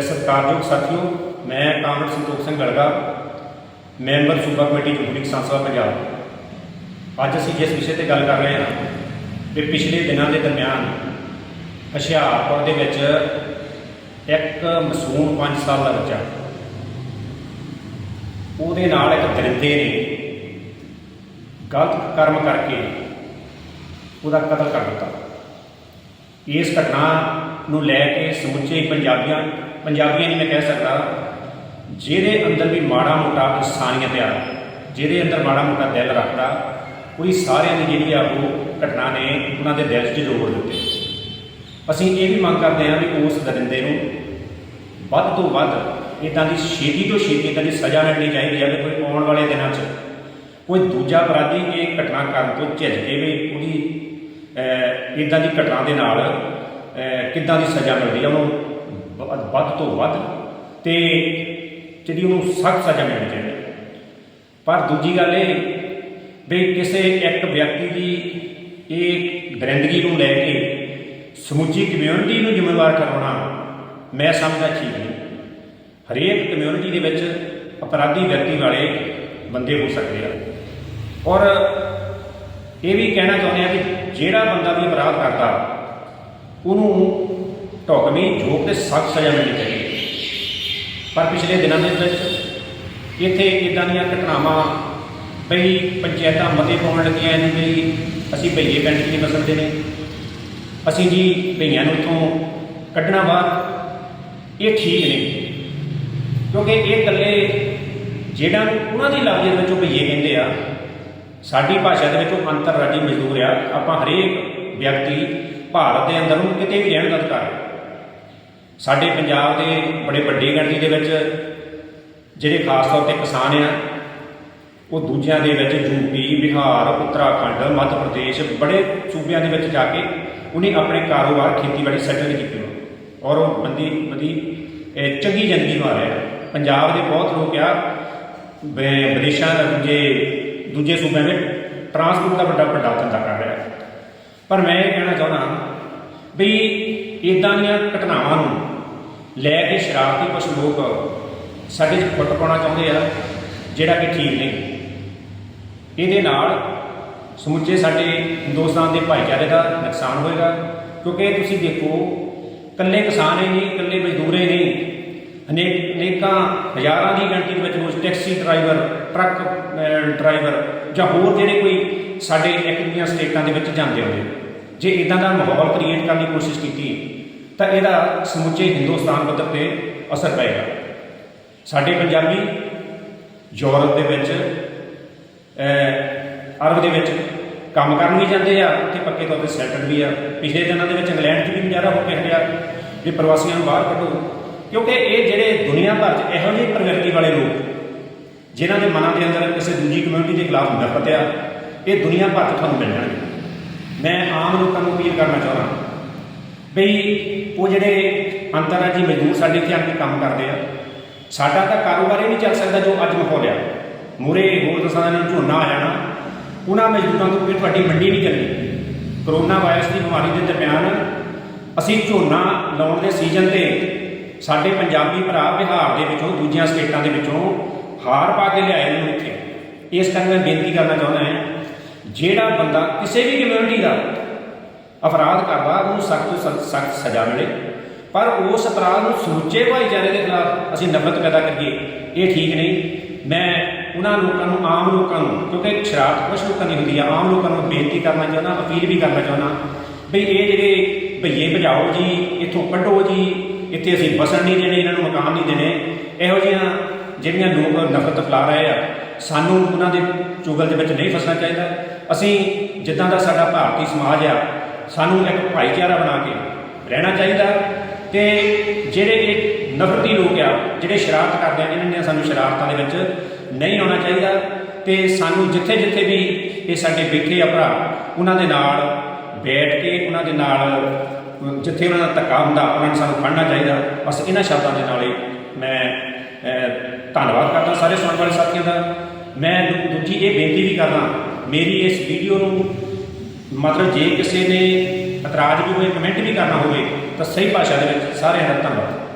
ਅ, ਸਤਿਕਾਰਯੋਗ ਸਾਥੀਓ ਮੈਂ ਕਾਮਰੇਡ ਸੰਤੋਖ ਸਿੰਘ ਗੜਗਾ ਮੈਂਬਰ ਸੂਬਾ ਕਮੇਟੀ ਜਮਹੂਰੀ ਕਿਸਾਨ ਸਭਾ ਪੰਜਾਬ। ਅੱਜ ਅਸੀਂ ਜਿਸ ਵਿਸ਼ੇ ਤੇ ਗੱਲ ਕਰ ਰਹੇ ਹਾਂ ਕਿ ਪਿਛਲੇ ਦਿਨਾਂ ਦੇ ਦਰਮਿਆਨ ਹੁਸ਼ਿਆਰਪੁਰ ਦੇ ਵਿੱਚ ਇੱਕ ਮਾਸੂਮ 5 ਸਾਲ ਦਾ ਬੱਚਾ ਉਹਦੇ ਨਾਲ ਇੱਕ ਦਰਿੰਦੇ ਨੇ ਗਲਤ ਕਰਮ ਕਰਕੇ ਉਹਦਾ ਕਤਲ ਕਰ ਦਿੱਤਾ। ਇਸ ਘਟਨਾ ਨੂੰ ਲੈ ਕੇ ਸਮੁੱਚੇ ਪੰਜਾਬੀਆਂ ਪੰਜਾਬੀਆਂ ਨਹੀਂ ਮੈਂ ਕਹਿ ਸਕਦਾ, ਜਿਹਦੇ ਅੰਦਰ ਵੀ ਮਾੜਾ ਮੋਟਾ ਇਨਸਾਨੀਅਤ ਆ, ਜਿਹਦੇ ਅੰਦਰ ਮਾੜਾ ਮੋਟਾ ਦਿਲ ਰੱਖਦਾ ਕੋਈ ਸਾਰਿਆਂ ਦੀ ਜਿਹੜੀ ਆ ਉਹ ਘਟਨਾ ਨੇ ਉਹਨਾਂ ਦੇ ਦਿਲ 'ਚ ਜੋੜ ਦਿੱਤੇ। ਅਸੀਂ ਇਹ ਵੀ ਮੰਗ ਕਰਦੇ ਹਾਂ ਵੀ ਉਸ ਦਰਿੰਦੇ ਨੂੰ ਵੱਧ ਤੋਂ ਵੱਧ ਇਦਾਂ ਦੀ ਛੇਤੀ ਤੋਂ ਛੇਤੀ ਇਦਾਂ ਦੀ ਸਜ਼ਾ ਮਿਲਣੀ ਚਾਹੀਦੀ ਹੈ ਕਿ ਕੋਈ ਆਉਣ ਵਾਲੇ ਦਿਨਾਂ 'ਚ ਕੋਈ ਦੂਜਾ ਅਪਰਾਧੀ ਇਹ ਘਟਨਾ ਕਰਨ ਤੋਂ ਝਿਜਕੇ ਵੀ ਉਹਦੀ ਇਦਾਂ ਦੀ ਘਟਨਾ ਦੇ ਨਾਲ ਕਿੱਦਾਂ ਦੀ ਸਜ਼ਾ ਮਿਲਦੀ ਹੈ ਉਹਨੂੰ ਵ- ਵੱਧ ਤੋਂ ਵੱਧ ਤੇ ਜਿਹੜੀ ਉਹਨੂੰ ਸਖਤ ਸਜ਼ਾ ਮਿਲਣੀ ਚਾਹੀਦੀ ਪਰ ਦੂਜੀ ਗੱਲ ਇਹ ਵੀ ਕਿਸੇ ਇੱਕ ਵਿਅਕਤੀ ਦੀ ਇਹ ਦਰਿੰਦਗੀ ਨੂੰ ਲੈ ਕੇ ਸਮੁੱਚੀ ਕਮਿਊਨਿਟੀ ਨੂੰ ਜ਼ਿੰਮੇਵਾਰ ਠਹਿਰਾਉਣਾ ਮੈਂ ਸਮਝਦਾ ਠੀਕ ਨਹੀਂ। ਹਰੇਕ ਕਮਿਊਨਿਟੀ ਦੇ ਵਿੱਚ ਅਪਰਾਧੀ ਵਿਅਕਤੀ ਵਾਲੇ ਬੰਦੇ ਹੋ ਸਕਦੇ ਆ। ਔਰ ਇਹ ਵੀ ਕਹਿਣਾ ਚਾਹੁੰਦੇ ਆ ਕਿ ਜਿਹੜਾ ਬੰਦਾ ਵੀ ਅਪਰਾਧ ਕਰਦਾ ਉਹਨੂੰ ਢੁਕਵੀਂ ਝੋਕ ਤੇ ਸਖਤ ਸਜ਼ਾ ਮਿਲਣੀ ਚਾਹੀਦੀ ਹੈ। ਪਰ ਪਿਛਲੇ ਦਿਨਾਂ ਦੇ ਵਿੱਚ ਇੱਥੇ ਇਦਾਂ ਦੀਆਂ ਘਟਨਾਵਾਂ ਕਈ ਪੰਚਾਇਤਾਂ ਮਤੇ ਪਾਉਣ ਲੱਗੀਆਂ ਨੇ ਵੀ ਅਸੀਂ ਭਈਏ ਪਿੰਡ 'ਚ ਨਹੀਂ ਬਸਦੇ ਨੇ। ਅਸੀਂ ਜੀ ਭਈਆਂ ਨੂੰ ਇੱਥੋਂ ਕੱਢਣਾ ਬਾਹਰ, ਇਹ ਠੀਕ ਨਹੀਂ ਕਿਉਂਕਿ ਇਹ ਇਕੱਲੇ ਜਿਹੜਾ ਉਹਨਾਂ ਦੀ ਲਫ਼ਜ਼ ਵਿੱਚੋਂ ਭਈਏ ਕਹਿੰਦੇ ਆ, ਸਾਡੀ ਭਾਸ਼ਾ ਦੇ ਵਿੱਚ ਉਹ ਅੰਤਰਰਾਜੀ ਮਜ਼ਦੂਰ ਆ। ਆਪਾਂ ਹਰੇਕ ਵਿਅਕਤੀ ਭਾਰਤ ਦੇ ਅੰਦਰ ਨੂੰ ਕਿਤੇ ਵੀ ਰਹਿਣ ਦਾ ਅਧਿਕਾਰ ਹੈ। ਸਾਡੇ ਪੰਜਾਬ ਦੇ ਬੜੇ ਵੱਡੀ ਗਿਣਤੀ ਦੇ ਵਿੱਚ ਜਿਹੜੇ ਖਾਸ ਤੌਰ ਤੇ ਕਿਸਾਨ ਆ, ਉਹ ਦੂਜਿਆਂ ਦੇ ਵਿੱਚ ਯੂਪੀ ਬਿਹਾਰ, ਉੱਤਰਾਖੰਡ, ਮੱਧ ਪ੍ਰਦੇਸ਼ ਬੜੇ ਸੂਬਿਆਂ ਦੇ ਵਿੱਚ ਜਾ ਕੇ ਉਹਨੇ ਆਪਣੇ ਕਾਰੋਬਾਰ ਖੇਤੀਬਾੜੀ ਸੈਟਲ ਕੀਤੇ ਔਰ ਉਹ ਬੰਦੀ ਬੰਦੀ ਚੰਗੀ ਜ਼ਿੰਦਗੀ ਨੂੰ ਆ ਰਿਹਾ ਪੰਜਾਬ ਦੇ ਬਹੁਤ ਲੋਕ ਆ ਵਿਦੇਸ਼ਾਂ ਦਾ ਦੂਜੇ ਦੂਜੇ ਸੂਬਿਆਂ ਵਿੱਚ ਟਰਾਂਸਪੋਰਟ ਦਾ ਵੱਡਾ ਵੱਡਾ ਧੰਦਾ ਕਰ ਰਿਹਾ ਪਰ ਮੈਂ ਇਹ ਕਹਿਣਾ ਚਾਹੁੰਦਾ ਵੀ ਇਦਾਂ ਦੀਆਂ ਘਟਨਾਵਾਂ ਨੂੰ ਲੈ ਕੇ ਸ਼ਰਾਰਤੀ ਕੁਝ ਲੋਕ ਸਾਡੇ 'ਚ ਫੁੱਟ ਪਾਉਣਾ ਚਾਹੁੰਦੇ ਆ, ਜਿਹੜਾ ਕਿ ਠੀਕ ਨਹੀਂ। ਇਹਦੇ ਨਾਲ ਸਮੁੱਚੇ ਸਾਡੇ ਹਿੰਦੁਸਤਾਨ ਦੇ ਭਾਈਚਾਰੇ ਦਾ ਨੁਕਸਾਨ ਹੋਏਗਾ, ਕਿਉਂਕਿ ਤੁਸੀਂ ਦੇਖੋ, ਇਕੱਲੇ ਕਿਸਾਨ ਹੀ ਨਹੀਂ, ਇਕੱਲੇ ਮਜ਼ਦੂਰ ਹੀ ਨਹੀਂ ਅਨੇਕ, ਅਨੇਕਾਂ ਹਜ਼ਾਰਾਂ ਦੀ ਗਿਣਤੀ ਦੇ ਵਿੱਚ ਰੋਜ਼ ਟੈਕਸੀ ਡਰਾਈਵਰ, ਟਰੱਕ ਡਰਾਈਵਰ ਜਾਂ ਹੋਰ ਜਿਹੜੇ ਕੋਈ ਸਾਡੇ ਇੱਕ ਦੂਜੀਆਂ ਸਟੇਟਾਂ ਦੇ ਵਿੱਚ ਜਾਂਦੇ ਹੋਏ ਜੇ ਇਦਾਂ ਦਾ ਮਾਹੌਲ ਕ੍ਰੀਏਟ ਕਰਨ ਦੀ ਕੋਸ਼ਿਸ਼ ਕੀਤੀ, ਤਾਂ ਇਹਦਾ ਸਮੁੱਚੇ ਹਿੰਦੁਸਤਾਨ ਪੱਧਰ ਤੇ ਅਸਰ ਪਏਗਾ। ਸਾਡੇ ਪੰਜਾਬੀ, ਯੂਰਪ ਦੇ ਵਿੱਚ ਅਰਬ ਦੇ ਵਿੱਚ ਕੰਮ ਕਰਨ ਵੀ ਜਾਂਦੇ ਆ, ਤੇ ਪੱਕੇ ਤੌਰ ਤੇ ਸੈਟਲ ਵੀ ਆ। ਪਿਛਲੇ ਦਿਨਾਂ ਦੇ ਵਿੱਚ ਇੰਗਲੈਂਡ 'ਚ ਵੀ ਨਜ਼ਾਰਾ ਹੋ ਕੇ ਹਟਿਆ। ਵੀ ਪ੍ਰਵਾਸੀਆਂ ਨੂੰ ਬਾਹਰ ਕੱਢੋ ਕਿਉਂਕਿ ਇਹ ਜਿਹੜੇ ਦੁਨੀਆ ਭਰ 'ਚ ਇਹੋ ਜਿਹੇ ਪ੍ਰਵਿਰਤੀ ਵਾਲੇ ਲੋਕ, ਜਿਨ੍ਹਾਂ ਦੇ ਮਨਾਂ ਦੇ ਅੰਦਰ ਕਿਸੇ ਦੂਜੀ ਕਮਿਊਨਿਟੀ ਦੇ ਖਿਲਾਫ ਨਫ਼ਰਤ ਆ ਇਹ ਦੁਨੀਆ ਭਰ 'ਚ ਤੁਹਾਨੂੰ ਮਿਲ ਜਾਣਗੇ। ਮੈਂ ਆਮ ਲੋਕਾਂ ਨੂੰ ਅਪੀਲ ਕਰਨਾ ਚਾਹੁੰਦਾ ਬਈ ਉਹ ਜਿਹੜੇ ਅੰਤਰਰਾਜੀ ਮਜ਼ਦੂਰ ਸਾਡੇ ਇੱਥੇ ਆ ਕੇ ਕੰਮ ਕਰਦੇ ਆ, ਸਾਡਾ ਤਾਂ ਕਾਰੋਬਾਰ ਹੀ ਨਹੀਂ ਚੱਲ ਸਕਦਾ ਜੋ ਅੱਜ ਮਾਹੌਲ ਆ। ਮੂਰੇ ਹੋਰ ਦਸਾਂ ਦਿਨਾਂ ਝੋਨਾ ਆ ਜਾਣਾ ਉਹਨਾਂ ਮਜ਼ਦੂਰਾਂ ਤੋਂ ਕੋਈ ਤੁਹਾਡੀ ਮੰਡੀ ਨਹੀਂ ਚੱਲਣੀ। ਕਰੋਨਾ ਵਾਇਰਸ ਦੀ ਬਿਮਾਰੀ ਦੇ ਦਰਮਿਆਨ ਅਸੀਂ ਝੋਨਾ ਲਾਉਣ ਦੇ ਸੀਜ਼ਨ ਤੇ ਸਾਡੇ ਪੰਜਾਬੀ ਭਰਾ ਬਿਹਾਰ ਦੇ ਵਿੱਚੋਂ, ਦੂਜੀਆਂ ਸਟੇਟਾਂ ਦੇ ਵਿੱਚੋਂ ਹਾਰ ਪਾ ਕੇ ਲਿਆਏ ਨੇ ਇੱਥੇ ਇਸ ਕਰਕੇ ਮੈਂ ਬੇਨਤੀ ਕਰਨਾ ਚਾਹੁੰਦਾ ਹਾਂ, ਜਿਹੜਾ ਬੰਦਾ ਕਿਸੇ ਵੀ ਕਮਿਊਨਿਟੀ ਦਾ ਅਪਰਾਧ ਕਰਦਾ, ਉਹਨੂੰ ਸਖਤ ਤੋਂ ਸਖਤ ਸਜ਼ਾ ਮਿਲੇ। ਪਰ ਉਸ ਅਪਰਾਧ ਨੂੰ ਸਮੁੱਚੇ ਭਾਈਚਾਰੇ ਦੇ ਖਿਲਾਫ ਅਸੀਂ ਨਫ਼ਰਤ ਪੈਦਾ ਕਰੀਏ, ਇਹ ਠੀਕ ਨਹੀਂ। ਮੈਂ ਉਹਨਾਂ ਲੋਕਾਂ ਨੂੰ, ਆਮ ਲੋਕਾਂ ਨੂੰ, ਕਿਉਂਕਿ ਸ਼ਰਾਰਤ ਕੁਝ ਲੋਕਾਂ ਦੀ ਹੁੰਦੀ ਆ, ਆਮ ਲੋਕਾਂ ਨੂੰ ਬੇਨਤੀ ਕਰਨਾ ਚਾਹੁੰਦਾ, ਅਪੀਲ ਵੀ ਕਰਨਾ ਚਾਹੁੰਦਾ ਵੀ ਇਹ ਜਿਹੜੇ ਭਈਏ ਭਜਾਓ ਜੀ, ਇੱਥੋਂ ਕੱਢੋ ਜੀ ਇੱਥੇ ਅਸੀਂ ਬਸਣ ਨਹੀਂ ਦੇਣੇ, ਇਹਨਾਂ ਨੂੰ ਮਕਾਨ ਨਹੀਂ ਦੇਣੇ। ਇਹੋ ਜਿਹੀਆਂ ਜਿਹੜੀਆਂ ਲੋਕ ਨਫ਼ਰਤ ਫੈਲਾ ਰਹੇ ਆ, ਸਾਨੂੰ ਉਹਨਾਂ ਦੇ ਚੁਗਲ ਦੇ ਵਿੱਚ ਨਹੀਂ ਫਸਣਾ ਚਾਹੀਦਾ। ਅਸੀਂ ਜਿੱਦਾਂ ਦਾ ਸਾਡਾ ਭਾਰਤੀ ਸਮਾਜ ਆ, ਸਾਨੂੰ ਇੱਕ ਭਾਈਚਾਰਾ ਬਣਾ ਕੇ ਰਹਿਣਾ ਚਾਹੀਦਾ ਤੇ ਜਿਹੜੇ ਇਹ ਨਫ਼ਰਤੀ ਲੋਕ ਆ, ਜਿਹੜੇ ਸ਼ਰਾਰਤ ਕਰਦੇ ਆ ਇਹਨਾਂ ਦੀਆਂ ਸਾਨੂੰ ਸ਼ਰਾਰਤਾਂ ਦੇ ਵਿੱਚ ਨਹੀਂ ਆਉਣਾ ਚਾਹੀਦਾ ਤੇ ਸਾਨੂੰ ਜਿੱਥੇ ਜਿੱਥੇ ਵੀ ਇਹ ਸਾਡੇ ਬੈਠੇ ਆ ਭਰਾ, ਉਹਨਾਂ ਦੇ ਨਾਲ ਬੈਠ ਕੇ, ਉਹਨਾਂ ਦੇ ਨਾਲ ਜਿੱਥੇ ਉਹਨਾਂ ਦਾ ਧੱਕਾ ਹੁੰਦਾ, ਉਹਨਾਂ ਨੂੰ ਸਾਨੂੰ ਫੜਨਾ ਚਾਹੀਦਾ। ਬਸ ਇਹਨਾਂ ਸ਼ਬਦਾਂ ਦੇ ਨਾਲ ਹੀ ਮੈਂ ਧੰਨਵਾਦ ਕਰਦਾ ਸਾਰੇ ਸੁਣਨ ਵਾਲੇ ਸਾਥੀਆਂ ਦਾ। ਮੈਂ ਦੂ- ਦੂਜੀ ਇਹ ਬੇਨਤੀ ਵੀ ਕਰਦਾ, ਮੇਰੀ ਇਸ ਵੀਡੀਓ ਨੂੰ ਮਤਲਬ ਜੇ ਕਿਸੇ ਨੇ ਇਤਰਾਜ਼ ਵੀ ਹੋਏ ਕਮੈਂਟ ਵੀ ਕਰਨਾ ਹੋਵੇ, ਤਾਂ ਸਹੀ ਭਾਸ਼ਾ ਦੇ ਵਿੱਚ ਸਾਰਿਆਂ ਦਾ ਧੰਨਵਾਦ।